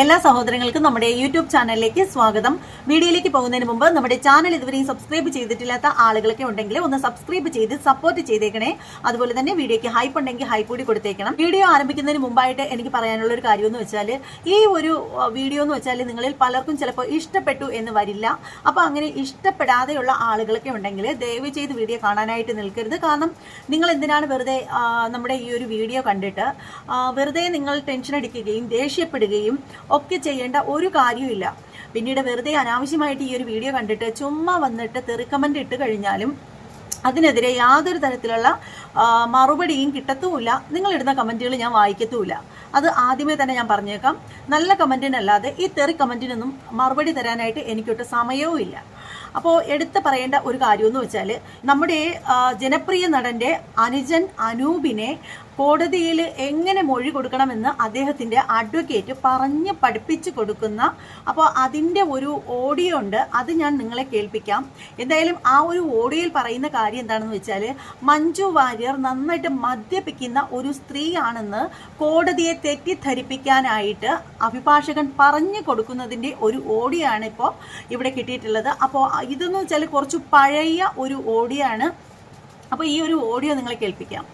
എല്ലാ സഹോദരങ്ങൾക്കും നമ്മുടെ യൂട്യൂബ് ചാനലിലേക്ക് സ്വാഗതം. വീഡിയോയിലേക്ക് പോകുന്നതിന് മുമ്പ് നമ്മുടെ ചാനൽ ഇതുവരെയും സബ്സ്ക്രൈബ് ചെയ്തിട്ടില്ലാത്ത ആളുകളൊക്കെ ഉണ്ടെങ്കിൽ ഒന്ന് സബ്സ്ക്രൈബ് ചെയ്ത് സപ്പോർട്ട് ചെയ്തേക്കണേ. അതുപോലെ തന്നെ വീഡിയോയ്ക്ക് ഹൈപ്പ് ഉണ്ടെങ്കിൽ ഹൈപ്പ് കൂടി കൊടുത്തേക്കണം. വീഡിയോ ആരംഭിക്കുന്നതിന് മുമ്പായിട്ട് എനിക്ക് പറയാനുള്ള ഒരു കാര്യം എന്ന് വെച്ചാൽ ഈ ഒരു വീഡിയോ എന്ന് വെച്ചാൽ നിങ്ങളിൽ പലർക്കും ചിലപ്പോൾ ഇഷ്ടപ്പെട്ടു എന്ന് വരില്ല. അപ്പോൾ അങ്ങനെ ഇഷ്ടപ്പെടാതെയുള്ള ആളുകളൊക്കെ ഉണ്ടെങ്കിൽ ദയവ് ചെയ്ത് വീഡിയോ കാണാനായിട്ട് നിൽക്കരുത്. കാരണം നിങ്ങൾ എന്തിനാണ് വെറുതെ നമ്മുടെ ഈ ഒരു വീഡിയോ കണ്ടിട്ട് വെറുതെ നിങ്ങൾ ടെൻഷൻ അടിക്കുകയും ദേഷ്യപ്പെടുകയും ഒക്കെ ചെയ്യേണ്ട ഒരു കാര്യമില്ല പിന്നീട് വെറുതെ അനാവശ്യമായിട്ട് ഈ ഒരു വീഡിയോ കണ്ടിട്ട് ചുമ്മാ വന്നിട്ട് തെറി ഇട്ട് കഴിഞ്ഞാലും അതിനെതിരെ യാതൊരു തരത്തിലുള്ള മറുപടിയും കിട്ടത്തുമില്ല. നിങ്ങളിടുന്ന കമന്റുകൾ ഞാൻ വായിക്കത്തുമില്ല. അത് ആദ്യമേ തന്നെ ഞാൻ പറഞ്ഞേക്കാം. നല്ല കമന്റിനല്ലാതെ ഈ തെറി കമന്റിനൊന്നും മറുപടി തരാനായിട്ട് എനിക്കൊട്ട് സമയവും ഇല്ല അപ്പോൾ എടുത്ത് പറയേണ്ട ഒരു കാര്യമെന്ന് വെച്ചാൽ നമ്മുടെ ജനപ്രിയ നടന്റെ അനുജൻ അനൂപിനെ കോടതിയിൽ എങ്ങനെ മൊഴി കൊടുക്കണമെന്ന് അദ്ദേഹത്തിന്റെ അഡ്വക്കേറ്റ് പറഞ്ഞ് പഠിപ്പിച്ച് കൊടുക്കുന്ന അപ്പോൾ അതിന്റെ ഒരു ഓഡിയോ ഉണ്ട്. അത് ഞാൻ നിങ്ങളെ കേൾപ്പിക്കാം. എന്തായാലും ആ ഒരു ഓഡിയോയിൽ പറയുന്ന കാര്യം എന്താണെന്ന് വെച്ചാൽ മഞ്ജു വാര്യർ നന്നായിട്ട് മദ്യപിക്കുന്ന ഒരു സ്ത്രീയാണെന്ന് കോടതിയെ തെറ്റിദ്ധരിപ്പിക്കാനായിട്ട് അഭിഭാഷകൻ പറഞ്ഞു കൊടുക്കുന്നതിന്റെ ഒരു ഓഡിയോ ആണ് ഇപ്പോൾ ഇവിടെ കിട്ടിയിട്ടുള്ളത്. അപ്പോൾ ഇതെന്ന് വെച്ചാൽ കുറച്ച് പഴയ ഒരു ഓഡിയോ ആണ് അപ്പോൾ ഈ ഒരു ഓഡിയോ നിങ്ങളെ കേൾപ്പിക്കാം.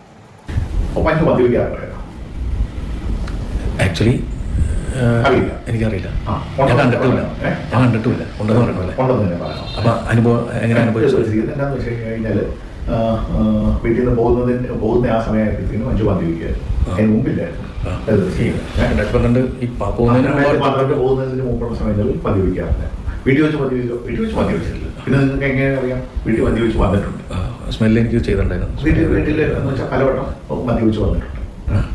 ആക്ച്വലി. എനിക്കറിയില്ല. ഞാൻ കണ്ടിട്ടില്ല. ഞാൻ കണ്ടിട്ടില്ല. ഉണ്ടെന്ന് പറഞ്ഞല്ലേ അപ്പൊ അനുഭവം എങ്ങനെ അനുഭവിച്ചു? വീട്ടിൽ നിന്ന് പോകുന്നതിന് പോകുന്ന ആ സമയമായപ്പോഴത്തേക്കും മഞ്ജു മദ്യപിക്കുകയായിരുന്നു അതിന് മുമ്പില്ലായിരുന്നു. രണ്ടായിരത്തി പന്ത്രണ്ട് പോകുന്നതിന് മുമ്പുള്ള സമയങ്ങളിൽ മദ്യപിക്കാറില്ല വീട്ടിൽ വെച്ച് മദ്യപിച്ചോ വീട്ടിൽ വെച്ച് മദ്യപിച്ചിട്ടില്ല പിന്നെ നിങ്ങൾക്ക് എങ്ങനെ അറിയാം? വീട്ടിൽ വെച്ച് വന്നിട്ടുണ്ട്. സ്മെല്ല് എനിക്ക് ചെയ്തിട്ടുണ്ടായിരുന്നു. വീട്ടിൽ വീട്ടിൽ എന്ന് വെച്ചാൽ പലവട്ടം മദ്യപിച്ച് വന്നിട്ടുണ്ട്.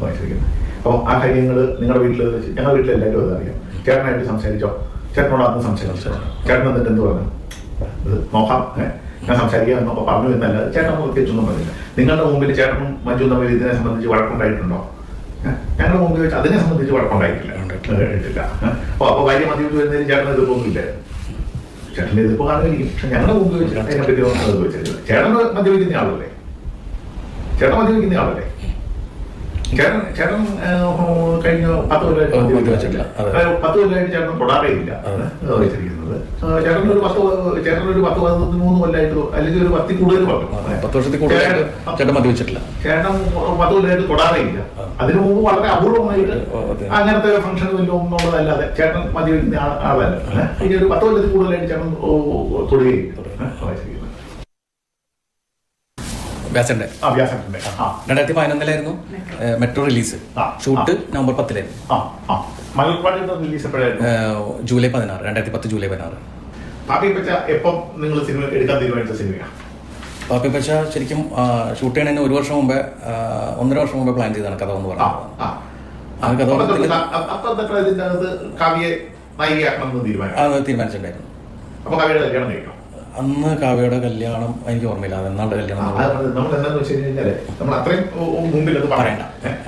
വായിച്ചിരിക്കുന്നത് അപ്പോൾ ആ കാര്യങ്ങൾ നിങ്ങളുടെ വീട്ടിൽ വെച്ച് ഞങ്ങളുടെ വീട്ടിൽ എല്ലാവരും അതറിയാം ചേട്ടനായിട്ട് സംസാരിച്ചോ? ചേട്ടനോട് അന്ന് സംസാരിച്ചോ? ചേട്ടൻ എന്നിട്ട് എന്ത് പറഞ്ഞു? ഇത് നോക്കാം ഞാൻ സംസാരിക്കാം എന്നൊക്കെ പറഞ്ഞു എന്നല്ല ചേട്ടൻ പ്രത്യേകിച്ചൊന്നും പറഞ്ഞില്ല. നിങ്ങളുടെ മുമ്പിൽ ചേട്ടനും മഞ്ജു തമ്മിൽ ഇതിനെ സംബന്ധിച്ച് വഴക്കുണ്ടായിട്ടുണ്ടോ? ഞങ്ങളുടെ മുമ്പിൽ വെച്ച് അതിനെ സംബന്ധിച്ച് വഴക്കുണ്ടായിട്ടില്ല. ഉണ്ടായിട്ടില്ല. അപ്പോൾ അപ്പോൾ ഭാര്യ മദ്യപിച്ച് വരുന്നതിന് ചേട്ടൻ എതിർപ്പൊന്നുമില്ല ചേട്ടന്റെ ഇതിപ്പോ കാണുമായിരിക്കും പക്ഷെ ഞങ്ങളുടെ മുമ്പ് ചേട്ടനെ പറ്റി വെച്ചിട്ടില്ല. ചേട്ടൻ മദ്യപിക്കുന്ന ആളല്ലേ ചേട്ടൻ മദ്യപിക്കുന്ന ആളല്ലേ ചേട്ടൻ കഴിഞ്ഞ പത്ത് കൊല്ലമായിട്ട് പത്ത് കൊല്ലമായിട്ട് ചേട്ടൻ തൊടാറേയില്ല വെച്ചിരിക്കുന്നത്. ചേട്ടൻ ഒരു പത്ത് ചേട്ടൻ ഒരു പത്ത് പതിമൂന്ന് കൊല്ലമായിട്ട് അല്ലെങ്കിൽ ഒരു പത്തിൽ കൂടുതൽ പത്ത് വർഷത്തിൽ കൂടുതലായിട്ട് ചേട്ടൻ മദ്യപിച്ചിട്ടില്ല. ചേട്ടൻ പത്ത് കൊല്ലമായിട്ട് തൊടാറേ അതിനു മുമ്പ് വളരെ അപൂർവമായിട്ട് അങ്ങനത്തെ ഫംഗ്ഷൻ വല്ലതും എന്നുള്ളതല്ലാതെ ചേട്ടൻ മദ്യപിക്കുന്ന ആ- ആളല്ല. ഇനി ഒരു പത്ത് കൊല്ലത്തിൽ കൂടുതലായിട്ട് ചേട്ടൻ ഓ, വ്യാസന്റെ. രണ്ടായിരത്തി പതിനൊന്നിലായിരുന്നു മെട്രോ. റിലീസ്. ഷൂട്ട്. നവംബർ പത്തിലായിരുന്നു ജൂലൈ പതിനാറ് രണ്ടായിരത്തി പത്ത് ജൂലൈ പതിനാറ്. പാപ്പി പച്ച ശരിക്കും ഷൂട്ട് ചെയ്യണതിന് ഒരു വർഷം മുമ്പേ ഒന്നര വർഷം മുമ്പേ പ്ലാൻ ചെയ്താണ് കഥ എന്ന് പറഞ്ഞത്. ആ. കഥ തീരുമാനിച്ചിട്ടുണ്ടായിരുന്നു. അപ്പൊ അന്ന് കാവ്യയുടെ കല്യാണം എനിക്ക് ഓർമ്മയില്ല. എന്നാളുടെ കല്യാണം നമ്മൾ എന്താണെന്ന് വെച്ച് കഴിഞ്ഞാൽ നമ്മൾ അത്രയും മുമ്പിൽ അത് പറയണ്ട.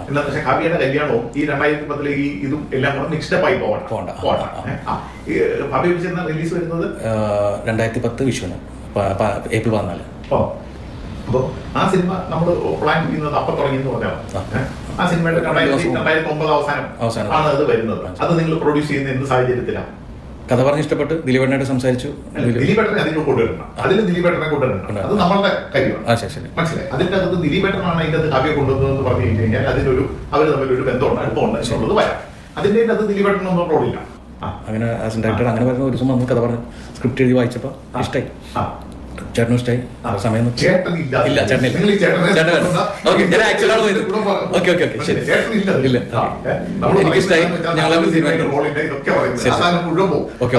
എന്താ പക്ഷെ വെച്ചാൽ കാവ്യയുടെ കല്യാണവും ഈ രണ്ടായിരത്തി പത്തിലെ ഈ ഇതും എല്ലാം കൂടെ മിക്സ്ഡ് ആയി പോകണം. പോകണ്ട. ഭാവി റിലീസ് വരുന്നത്? രണ്ടായിരത്തി പത്ത് വിഷുവിന്. ഏപ്രിൽ പതിനാല്. ഓ. അപ്പോൾ ആ സിനിമ നമ്മൾ പ്ലാൻ ചെയ്യുന്നത് അപ്പൊ തുടങ്ങിയെന്ന് പറഞ്ഞാൽ ആ. സിനിമയുടെ രണ്ടായിരത്തി. രണ്ടായിരത്തി ഒമ്പത് അവസാനം അവസാനം. ആണ് അത് വരുന്നത്. അത് നിങ്ങൾ പ്രൊഡ്യൂസ് ചെയ്യുന്ന എന്ത് സാഹചര്യത്തിലാണ്? കഥ പറഞ്ഞ് ഇഷ്ടപ്പെട്ട് ദിലീപേട്ടനായിട്ട് സംസാരിച്ചു. ദിലീപ് ദിലീപേട്ടനെ അതിന് കൊണ്ടുവരണം അതിൽ ദിലീപേട്ടനെ കൊണ്ടുവരണം. അത് നമ്മളുടെ കാര്യമാണ്. ആ ശരി മനസ്സിലായി? അതിന്റെ അകത്ത് ദിലീപേട്ടനാണ് അകത്ത് കാവ്യ കൊണ്ടുവന്നതെന്ന് പറഞ്ഞു കഴിഞ്ഞ് കഴിഞ്ഞാൽ അതിനൊരു അവർ തമ്മിൽ ഒരു ബന്ധമുണ്ട് അടുപ്പമുണ്ട് എന്നുള്ളത് വരാം. അതിന്റെ അത് ദിലീപേട്ടനൊന്നും റോളില്ല അങ്ങനെ ആസ് ഡയറക്ടർ അങ്ങനെ പറഞ്ഞ ഒരു ദിവസം വന്ന് കഥ പറഞ്ഞു സ്ക്രിപ്റ്റ് എഴുതി വായിച്ചപ്പോൾ ഇഷ്ടായി. ആ. ചേട്ടനും ഇഷ്ടമായി ആ സമയം. ഇല്ല ഇല്ല ചേട്ടനില്ല. ചേട്ടൻ. ഓക്കെ ഞാൻ ആണ് പോയത് ഓക്കെ ഓക്കെ ഓക്കെ ശരി. ഓക്കെ,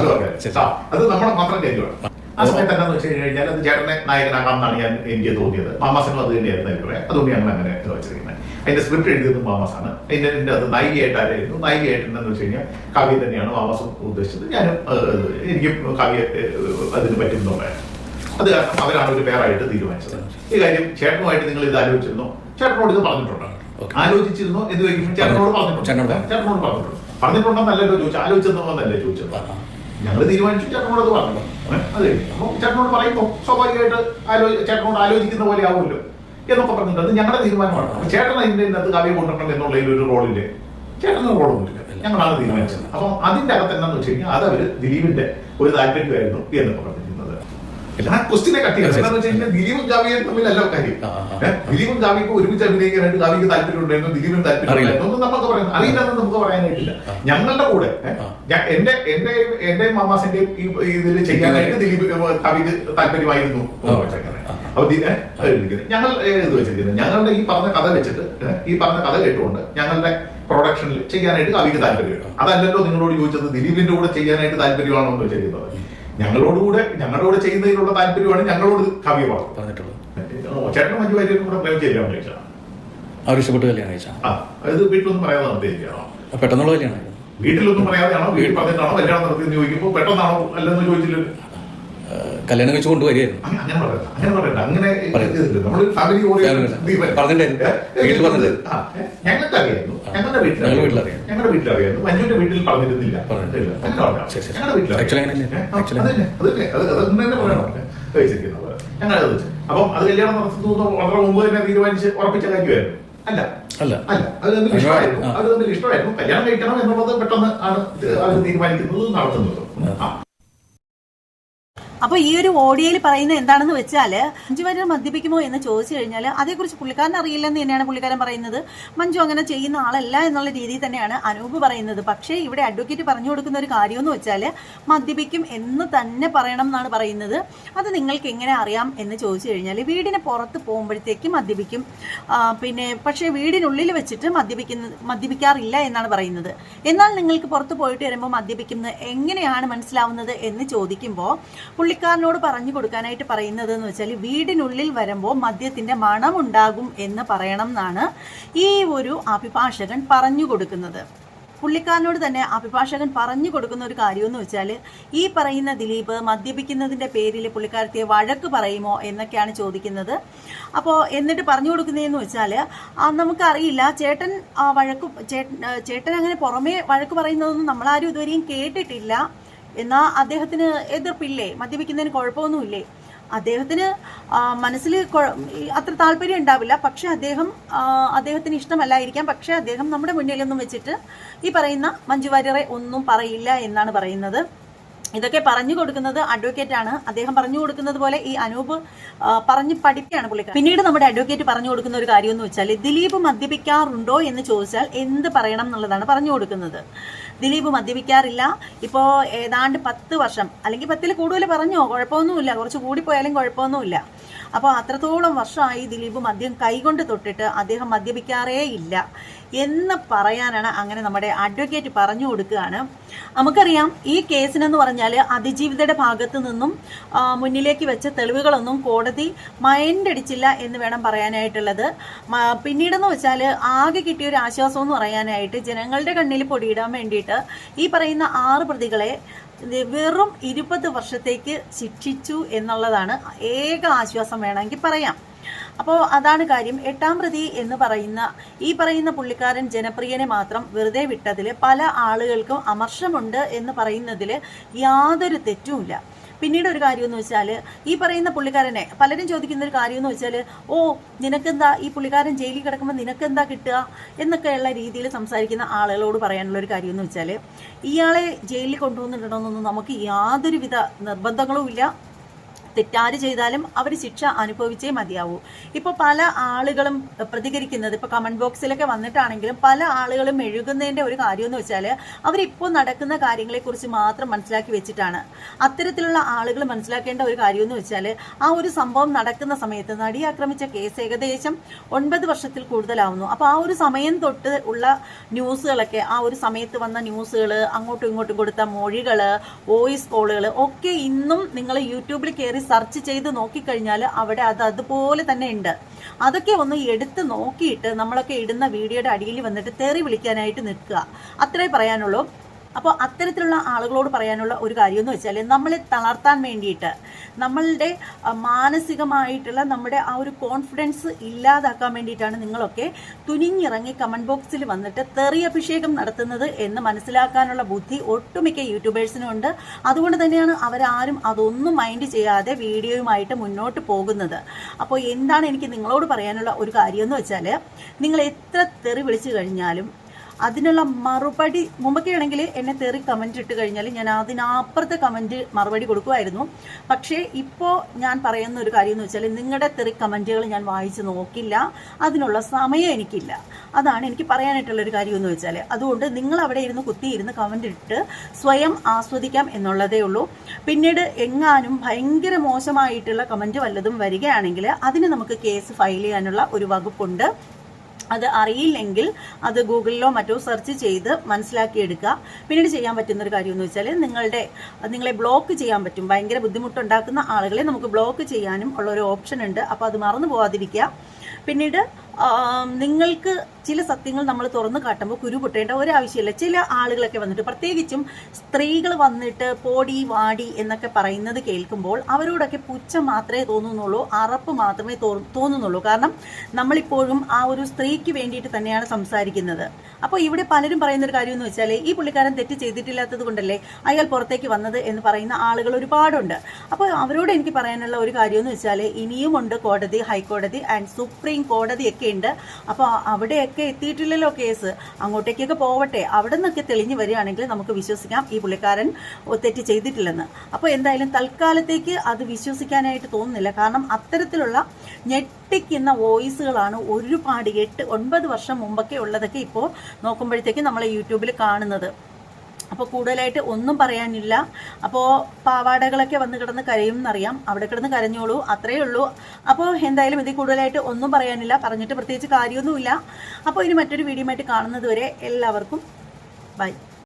അത് നമ്മുടെ മാത്രം കാര്യമാണ് ആ. സമയത്ത് എന്താണെന്ന് വെച്ച് കഴിഞ്ഞാൽ അത് ചേട്ടനെ നായകനാകാം എന്നാണ് ഞാൻ എനിക്ക് തോന്നിയത്. മാമാസിനും അത് തന്നെയായിരുന്നു അഭിപ്രായം അതുകൊണ്ട് ഞങ്ങൾ അങ്ങനെ വെച്ചിരിക്കുന്നത്. അതിന്റെ സ്ക്രിപ്റ്റ് എഴുതിയത് മാമാസാണ്. അതിന്റെ അതിന്റെ അത് നായികയായിട്ട് ആരായിരുന്നു? നായികയായിട്ട് എന്താണെന്ന് വെച്ച് കഴിഞ്ഞാൽ കവി തന്നെയാണ് മാമാസം ഉദ്ദേശിച്ചത്. ഞാനും എനിക്ക് കാവ്യ അതിന് പറ്റുന്നുണ്ടായിരുന്നു അത് കാരണം അവരാണ് ഒരു പേരായിട്ട് തീരുമാനിച്ചത്. ഈ കാര്യം ചേട്ടനുമായിട്ട് നിങ്ങൾ ഇത് ആലോചിച്ചിരുന്നോ? ചേട്ടനോട് ഇത് പറഞ്ഞിട്ടുണ്ടോ? ആലോചിച്ചിരുന്നു? എന്ന് ചോദിക്കുമ്പോൾ ചേട്ടനോട് പറഞ്ഞിട്ടുണ്ട്. ചേട്ടനോട്? പറഞ്ഞു. ചേട്ടനോട് പറഞ്ഞിട്ടുണ്ട്. പറഞ്ഞിട്ടുണ്ടെന്നല്ലല്ലോ ചോദിച്ചു ആലോചിച്ചെന്നല്ലേ ചോദിച്ചത്. ഞങ്ങൾ തീരുമാനിച്ചു ചേട്ടനോട് അത് പറഞ്ഞു. അതെ. അപ്പോൾ ചേട്ടനോട് പറയുമ്പോൾ സ്വാഭാവികമായിട്ട് ആലോചി ചേട്ടനോട് ആലോചിക്കുന്ന പോലെ ആവുമല്ലോ എന്നൊക്കെ പറഞ്ഞിട്ട് അത് ഞങ്ങളുടെ തീരുമാനമാണ്. അപ്പൊ ചേട്ടൻ അതിന്റെ ഇന്നത്ത് കാവ്യം കൊണ്ടുവരണം എന്നുള്ളതിൽ ഒരു റോളില്ലേ. ചേട്ടന് റോളൊന്നുമില്ല. ഞങ്ങളാണ് തീരുമാനിച്ചത്. അപ്പം അതിന്റെ അകത്ത് എന്താന്ന് വെച്ച് കഴിഞ്ഞാൽ അത് അവർ ദിലീപിന്റെ ഒരു താല്പര്യമായിരുന്നു എന്ന് ആ ക്വസ്റ്റിനെ കട്ട് ചെയ്യണം. എന്താണെന്ന് വെച്ച് കഴിഞ്ഞാൽ ദിലീപും ജാവിയും തമ്മിലല്ല കാര്യം? ദിലീപും ജാവിക്കും ഒരുമിച്ച് അഭിനയിക്കാനായിട്ട് ജാവിക്ക് താല്പര്യം ഉണ്ടായിരുന്നു ദിലീപിന് താല്പര്യം അറിയില്ല. ഉണ്ടായിരുന്നു ഒന്നും നമുക്ക് പറയാം അറിയില്ലെന്ന് നമുക്ക് പറയാനായിട്ടില്ല. ഞങ്ങളുടെ കൂടെ എന്റെ എന്റെ എന്റെ മാമാസിന്റെ ഇതിൽ ചെയ്യാനായിട്ട് ദിലീപ് കവിക്ക് താല്പര്യമായിരുന്നു. അപ്പൊ. ഞങ്ങൾ ഇത് വെച്ചിരിക്കുന്നത്. ഞങ്ങളുടെ ഈ പറഞ്ഞ കഥ വെച്ചിട്ട് ഈ പറഞ്ഞ കഥ കേട്ടുകൊണ്ട് ഞങ്ങളുടെ പ്രൊഡക്ഷനിൽ ചെയ്യാനായിട്ട് കവിക്ക് താല്പര്യമുണ്ട് അതല്ലല്ലോ നിങ്ങളോട് ചോദിച്ചത് ദിലീപിന്റെ കൂടെ ചെയ്യാനായിട്ട് താല്പര്യമാണോ എന്ന് ചോദിച്ചിരുന്നത് ഞങ്ങളോടുകൂടെ ഞങ്ങളുടെ കൂടെ ചെയ്യുന്നതിനുള്ള താല്പര്യമാണ് ഞങ്ങളോട് കവി പറഞ്ഞു പറഞ്ഞിട്ടുള്ളത് ചേട്ടൻ മഞ്ജു വാര്യരും കൂടെ പ്രേം ചെയ്യാൻ വിളിച്ചാ അവർ ഇഷ്ടപ്പെട്ട് കല്യാണം കഴിച്ചാണ് ആ അത് വീട്ടിലൊന്നും പറയാതെ നടത്തിയിരിക്കുകയാണോ പെട്ടെന്നുള്ള കല്യാണമായിരുന്നു. വീട്ടിലൊന്നും പറയാതെയാണോ? വീട്ടിൽ പറഞ്ഞിട്ടാണോ കല്യാണം നടത്തിയെന്ന് ചോദിക്കുമ്പോൾ പെട്ടെന്നാണോ അല്ലെന്ന് ചോദിച്ചില്ല? ആ, കല്യാണം കഴിച്ചു കൊണ്ടുവരികയായിരുന്നു. അത് അപ്പം കല്യാണം നടത്തുന്നു വളരെ മുമ്പ് തന്നെ തീരുമാനിച്ച് ഉറപ്പിച്ച കാര്യമായിരുന്നു. അല്ല. അല്ല. അല്ല. അത് തമ്മിൽ ഇഷ്ടമായിരുന്നു. അത് തമ്മിൽ ഇഷ്ടമായിരുന്നു. കല്യാണം കഴിക്കണം എന്നുള്ളത് പെട്ടെന്ന് ആണ് അവർ തീരുമാനിക്കുന്നത് നടത്തുന്നത്. ആ അപ്പൊ ഈ ഒരു ഓഡിയോയിൽ പറയുന്നത് എന്താണെന്ന് വെച്ചാൽ മഞ്ജു വാര്യർ മദ്യപിക്കുമോ എന്ന് ചോദിച്ചു കഴിഞ്ഞാൽ അതേക്കുറിച്ച് പുള്ളിക്കാരൻ അറിയില്ലെന്ന് തന്നെയാണ് പുള്ളിക്കാരൻ പറയുന്നത്. മഞ്ജു അങ്ങനെ ചെയ്യുന്ന ആളല്ല എന്നുള്ള രീതിയിൽ തന്നെയാണ് അനൂപ് പറയുന്നത്. പക്ഷേ ഇവിടെ അഡ്വക്കേറ്റ് പറഞ്ഞു കൊടുക്കുന്ന ഒരു കാര്യം എന്ന് വെച്ചാൽ മദ്യപിക്കും എന്ന് തന്നെ പറയണം എന്നാണ് പറയുന്നത്. അത് നിങ്ങൾക്ക് എങ്ങനെ അറിയാം എന്ന് ചോദിച്ചു കഴിഞ്ഞാൽ വീടിന് പുറത്ത് പോകുമ്പോഴത്തേക്ക് മദ്യപിക്കും. പിന്നെ പക്ഷേ വീടിനുള്ളിൽ വെച്ചിട്ട് മദ്യപിക്കുന്ന മദ്യപിക്കാറില്ല എന്നാണ് പറയുന്നത്. എന്നാൽ നിങ്ങൾക്ക് പുറത്ത് പോയിട്ട് വരുമ്പോൾ മദ്യപിക്കുന്നത് എങ്ങനെയാണ് മനസ്സിലാവുന്നത് എന്ന് ചോദിക്കുമ്പോൾ പുള്ളിക്കാരനോട് പറഞ്ഞു കൊടുക്കാനായിട്ട് പറയുന്നത് എന്ന് വെച്ചാൽ വീടിനുള്ളിൽ വരുമ്പോൾ മദ്യത്തിന്റെ മണം ഉണ്ടാകും എന്ന് പറയണം എന്നാണ് ഈ ഒരു അഭിഭാഷകൻ പറഞ്ഞു കൊടുക്കുന്നത്. പുള്ളിക്കാരനോട് തന്നെ അഭിഭാഷകൻ പറഞ്ഞു കൊടുക്കുന്ന ഒരു കാര്യം എന്ന് വെച്ചാൽ ഈ പറയുന്ന ദിലീപ് മദ്യപിക്കുന്നതിന്റെ പേരിൽ പുള്ളിക്കാരത്തെ വഴക്ക് പറയുമോ എന്നൊക്കെയാണ് ചോദിക്കുന്നത്. അപ്പോൾ എന്നിട്ട് പറഞ്ഞു കൊടുക്കുന്നതെന്ന് വെച്ചാൽ നമുക്കറിയില്ല. ചേട്ടൻ വഴക്ക് ചേട്ടൻ അങ്ങനെ പുറമേ വഴക്ക് പറയുന്നതൊന്നും നമ്മളാരും ഇതുവരെയും കേട്ടിട്ടില്ല. എന്നാൽ അദ്ദേഹത്തിന് എതിർപ്പില്ലേ? മദ്യപിക്കുന്നതിന് കുഴപ്പമൊന്നുമില്ലേ? അദ്ദേഹത്തിന് മനസ്സിൽ അത്ര താല്പര്യം ഉണ്ടാവില്ല. പക്ഷെ അദ്ദേഹം അദ്ദേഹത്തിന് ഇഷ്ടമല്ലായിരിക്കാം. പക്ഷെ അദ്ദേഹം നമ്മുടെ മുന്നിലൊന്നും വെച്ചിട്ട് ഈ പറയുന്ന മഞ്ജു വാര്യറെ ഒന്നും പറയില്ല എന്നാണ് പറയുന്നത്. ഇതൊക്കെ പറഞ്ഞു കൊടുക്കുന്നത് അഡ്വക്കേറ്റ് ആണ്. അദ്ദേഹം പറഞ്ഞു കൊടുക്കുന്നത് പോലെ ഈ അനൂപ് പറഞ്ഞു പഠിക്കുകയാണ് പുള്ളിക്കാരൻ. പിന്നീട് നമ്മുടെ അഡ്വക്കേറ്റ് പറഞ്ഞു കൊടുക്കുന്ന ഒരു കാര്യം എന്ന് വെച്ചാൽ ദിലീപ് മദ്യപിക്കാറുണ്ടോ എന്ന് ചോദിച്ചാൽ എന്ത് പറയണം എന്നുള്ളതാണ് പറഞ്ഞു കൊടുക്കുന്നത്. ദിലീപ് മദ്യപിക്കാറില്ല. ഇപ്പോൾ ഏതാണ്ട് പത്ത് വർഷം അല്ലെങ്കിൽ പത്തിൽ കൂടുതൽ പറഞ്ഞോ കുഴപ്പമൊന്നുമില്ല. കുറച്ച് കൂടിപ്പോയാലും കുഴപ്പമൊന്നുമില്ല. അപ്പോൾ അത്രത്തോളം വർഷമായി ദിലീപ് മദ്യം കൈകൊണ്ട് തൊട്ടിട്ട് അദ്ദേഹം മദ്യപിക്കാറേ ഇല്ല. എന്ന് പറയാനാണ് അങ്ങനെ നമ്മുടെ അഡ്വക്കേറ്റ് പറഞ്ഞു കൊടുക്കുകയാണ്. നമുക്കറിയാം ഈ കേസിനെന്ന് പറഞ്ഞാൽ അതിജീവിതയുടെ ഭാഗത്തു നിന്നും മുന്നിലേക്ക് വെച്ച തെളിവുകളൊന്നും കോടതി മൈൻഡ് അടിച്ചില്ല എന്ന് വേണം പറയാനായിട്ടുള്ളത്. പിന്നീടെന്ന് വെച്ചാൽ ആകെ കിട്ടിയ ഒരു ആശ്വാസം എന്ന് പറയാനായിട്ട് ജനങ്ങളുടെ കണ്ണിൽ പൊടിയിടാൻ വേണ്ടിയിട്ട് ഈ പറയുന്ന ആറ് പ്രതികളെ വെറും ഇരുപത് വർഷത്തേക്ക് ശിക്ഷിച്ചു എന്നുള്ളതാണ് ഏക ആശ്വാസം വേണമെങ്കിൽ പറയാം. അപ്പോൾ അതാണ് കാര്യം. എട്ടാം പ്രതി എന്ന് പറയുന്ന ഈ പറയുന്ന പുള്ളിക്കാരൻ ജനപ്രിയനെ മാത്രം വെറുതെ വിട്ടതിൽ പല ആളുകൾക്കും അമർഷമുണ്ട് എന്ന് പറയുന്നതിൽ യാതൊരു തെറ്റുമില്ല. പിന്നീട് ഒരു കാര്യം എന്ന് വെച്ചാൽ ഈ പറയുന്ന പുള്ളിക്കാരനെ പലരും ചോദിക്കുന്ന ഒരു കാര്യം എന്ന് വെച്ചാൽ ഓ നിനക്കെന്താ ഈ പുള്ളിക്കാരൻ ജയിലിൽ കിടക്കുമ്പോൾ നിനക്കെന്താ കിട്ടുക? എന്നൊക്കെയുള്ള രീതിയിൽ സംസാരിക്കുന്ന ആളുകളോട് പറയാനുള്ള ഒരു കാര്യം എന്ന് വെച്ചാൽ ഇയാളെ ജയിലിൽ കൊണ്ടുവന്നിട്ടുണ്ടോയെന്നൊന്നും നമുക്ക് യാതൊരുവിധ നിർബന്ധങ്ങളും ഇല്ല. തെറ്റാര് ചെയ്താലും അവർ ശിക്ഷ അനുഭവിച്ചേ മതിയാവൂ. ഇപ്പോൾ പല ആളുകളും പ്രതികരിക്കുന്നത് ഇപ്പോൾ കമന്റ് ബോക്സിലൊക്കെ വന്നിട്ടാണെങ്കിലും പല ആളുകളും എഴുകുന്നതിന്റെ ഒരു കാര്യം എന്ന് വെച്ചാൽ അവരിപ്പോൾ നടക്കുന്ന കാര്യങ്ങളെ കുറിച്ച് മാത്രം മനസ്സിലാക്കി വെച്ചിട്ടാണ്. അത്തരത്തിലുള്ള ആളുകൾ മനസ്സിലാക്കേണ്ട ഒരു കാര്യം എന്ന് വെച്ചാൽ ആ ഒരു സംഭവം നടക്കുന്ന സമയത്ത് നടി ആക്രമിച്ച കേസ് ഏകദേശം ഒൻപത് വർഷത്തിൽ കൂടുതലാവുന്നു. അപ്പോൾ ആ ഒരു സമയം തൊട്ട് ഉള്ള ന്യൂസുകളൊക്കെ ആ ഒരു സമയത്ത് വന്ന ന്യൂസുകൾ അങ്ങോട്ടും ഇങ്ങോട്ടും കൊടുത്ത മൊഴികൾ വോയിസ് കോളുകൾ ഒക്കെ ഇന്നും നിങ്ങൾ യൂട്യൂബിൽ കയറി സെർച്ച് ചെയ്ത് നോക്കിക്കഴിഞ്ഞാൽ അവിടെ അത് അതുപോലെ തന്നെ ഉണ്ട്. അതൊക്കെ ഒന്ന് എടുത്ത് നോക്കിയിട്ട് നമ്മളൊക്കെ ഇടുന്ന വീഡിയോയുടെ അടിയിൽ വന്നിട്ട് തെറി വിളിക്കാനായിട്ട് നിൽക്കുക. അത്രേ പറയാനുള്ളൂ. അപ്പോൾ അത്തരത്തിലുള്ള ആളുകളോട് പറയാനുള്ള ഒരു കാര്യം എന്ന് വെച്ചാൽ നമ്മളെ തളർത്താൻ വേണ്ടിയിട്ട് നമ്മളുടെ മാനസികമായിട്ടുള്ള നമ്മുടെ ആ ഒരു കോൺഫിഡൻസ് ഇല്ലാതാക്കാൻ വേണ്ടിയിട്ടാണ് നിങ്ങളൊക്കെ തുനിഞ്ഞിറങ്ങി കമന്റ് ബോക്സിൽ വന്നിട്ട് തെറി അഭിഷേകം നടത്തുന്നത് എന്ന് മനസ്സിലാക്കാനുള്ള ബുദ്ധി ഒട്ടുമിക്ക യൂട്യൂബേഴ്സിനും ഉണ്ട്. അതുകൊണ്ട് തന്നെയാണ് അവരാരും അതൊന്നും മൈൻഡ് ചെയ്യാതെ വീഡിയോയുമായിട്ട് മുന്നോട്ട് പോകുന്നത്. അപ്പോൾ എന്താണ് എനിക്ക് നിങ്ങളോട് പറയാനുള്ള ഒരു കാര്യം എന്ന് വെച്ചാൽ നിങ്ങൾ എത്ര തെറി വിളിച്ചു കഴിഞ്ഞാലും അതിനുള്ള മറുപടി മുമ്പൊക്കെ ആണെങ്കിൽ എന്നെ തെറി കമന്റ് ഇട്ട് കഴിഞ്ഞാൽ ഞാൻ അതിനപ്പുറത്തെ കമന്റ് മറുപടി കൊടുക്കുമായിരുന്നു. പക്ഷേ ഇപ്പോൾ ഞാൻ പറയുന്ന ഒരു കാര്യം എന്ന് വെച്ചാൽ നിങ്ങളുടെ തെറി കമന്റുകൾ ഞാൻ വായിച്ച് നോക്കില്ല. അതിനുള്ള സമയം എനിക്കില്ല. അതാണ് എനിക്ക് പറയാനായിട്ടുള്ള ഒരു കാര്യം എന്ന് വെച്ചാൽ അതുകൊണ്ട് നിങ്ങൾ അവിടെ ഇരുന്ന് കുത്തിയിരുന്ന് കമന്റ് ഇട്ട് സ്വയം ആസ്വദിക്കാം എന്നുള്ളതേ ഉള്ളൂ. പിന്നീട് എങ്ങാനും ഭയങ്കര മോശമായിട്ടുള്ള കമന്റ് വല്ലതും വരികയാണെങ്കിൽ അതിന് നമുക്ക് കേസ് ഫയൽ ചെയ്യാനുള്ള ഒരു വകുപ്പുണ്ട്. അത് അറിയില്ലെങ്കിൽ അത് ഗൂഗിളിലോ മറ്റോ സെർച്ച് ചെയ്ത് മനസ്സിലാക്കിയെടുക്കുക. പിന്നീട് ചെയ്യാൻ പറ്റുന്ന ഒരു കാര്യം എന്ന് വെച്ചാൽ നിങ്ങളുടെ നിങ്ങളെ ബ്ലോക്ക് ചെയ്യാൻ പറ്റും. ഭയങ്കര ബുദ്ധിമുട്ടുണ്ടാക്കുന്ന ആളുകളെ നമുക്ക് ബ്ലോക്ക് ചെയ്യാനും ഉള്ള ഒരു ഓപ്ഷൻ ഉണ്ട്. അപ്പോൾ അത് മറന്നു പോകാതിരിക്കുക പിന്നീട് നിങ്ങൾക്ക് ചില സത്യങ്ങൾ നമ്മൾ തുറന്നു കാട്ടുമ്പോൾ കുരു പൊട്ടേണ്ട ഒരാവശ്യമില്ല. ചില ആളുകളൊക്കെ വന്നിട്ട് പ്രത്യേകിച്ചും സ്ത്രീകൾ വന്നിട്ട് പോടി വാടി എന്നൊക്കെ പറയുന്നത് കേൾക്കുമ്പോൾ അവരോടൊക്കെ പുച്ഛം മാത്രമേ തോന്നുന്നുള്ളൂ അറപ്പ് മാത്രമേ തോന്നുന്നുള്ളൂ. കാരണം നമ്മളിപ്പോഴും ആ ഒരു സ്ത്രീക്ക് വേണ്ടിയിട്ട് തന്നെയാണ് സംസാരിക്കുന്നത്. അപ്പോൾ ഇവിടെ പലരും പറയുന്ന ഒരു കാര്യം എന്ന് വെച്ചാൽ ഈ പുള്ളിക്കാരൻ തെറ്റ് ചെയ്തിട്ടില്ലാത്തത് കൊണ്ടല്ലേ അയാൾ പുറത്തേക്ക് വന്നത് എന്ന് പറയുന്ന ആളുകൾ ഒരുപാടുണ്ട്. അപ്പോൾ അവരോട് എനിക്ക് പറയാനുള്ള ഒരു കാര്യം എന്ന് വെച്ചാൽ ഇനിയുമുണ്ട് കോടതി ഹൈക്കോടതി ആൻഡ് സുപ്രീം കോടതിയൊക്കെ ഉണ്ട് അപ്പോൾ അവിടെയൊക്കെ എത്തിയിട്ടില്ലല്ലോ കേസ്. അങ്ങോട്ടേക്കൊക്കെ പോവട്ടെ. അവിടെ നിന്നൊക്കെ തെളിഞ്ഞു വരികയാണെങ്കിൽ നമുക്ക് വിശ്വസിക്കാം. ഈ പുള്ളിക്കാരൻ തെറ്റ് ചെയ്തിട്ടില്ലെന്ന്. അപ്പോൾ എന്തായാലും തൽക്കാലത്തേക്ക് അത് വിശ്വസിക്കാനായിട്ട് തോന്നുന്നില്ല. കാരണം അത്തരത്തിലുള്ള ഞെട്ടിക്കുന്ന വോയിസുകളാണ് ഒരുപാട് എട്ട് ഒൻപത് വർഷം മുമ്പൊക്കെ ഉള്ളതൊക്കെ ഇപ്പോൾ നോക്കുമ്പോഴത്തേക്ക് നമ്മൾ യൂട്യൂബിൽ കാണുന്നത്. അപ്പോൾ കൂടുതലായിട്ട് ഒന്നും പറയാനില്ല. അപ്പോൾ പാവാടകളൊക്കെ വന്ന് കിടന്ന് കരയും എന്നറിയാം അവിടെ കിടന്ന് കരഞ്ഞോളൂ അത്രയേ ഉള്ളൂ. അപ്പോൾ എന്തായാലും ഇതിൽ കൂടുതലായിട്ട് ഒന്നും പറയാനില്ല. പറഞ്ഞിട്ട് പ്രത്യേകിച്ച് കാര്യമൊന്നുമില്ല. അപ്പോൾ ഇനി മറ്റൊരു വീഡിയോ ആയിട്ട് കാണുന്നത് വരെ എല്ലാവർക്കും ബൈ.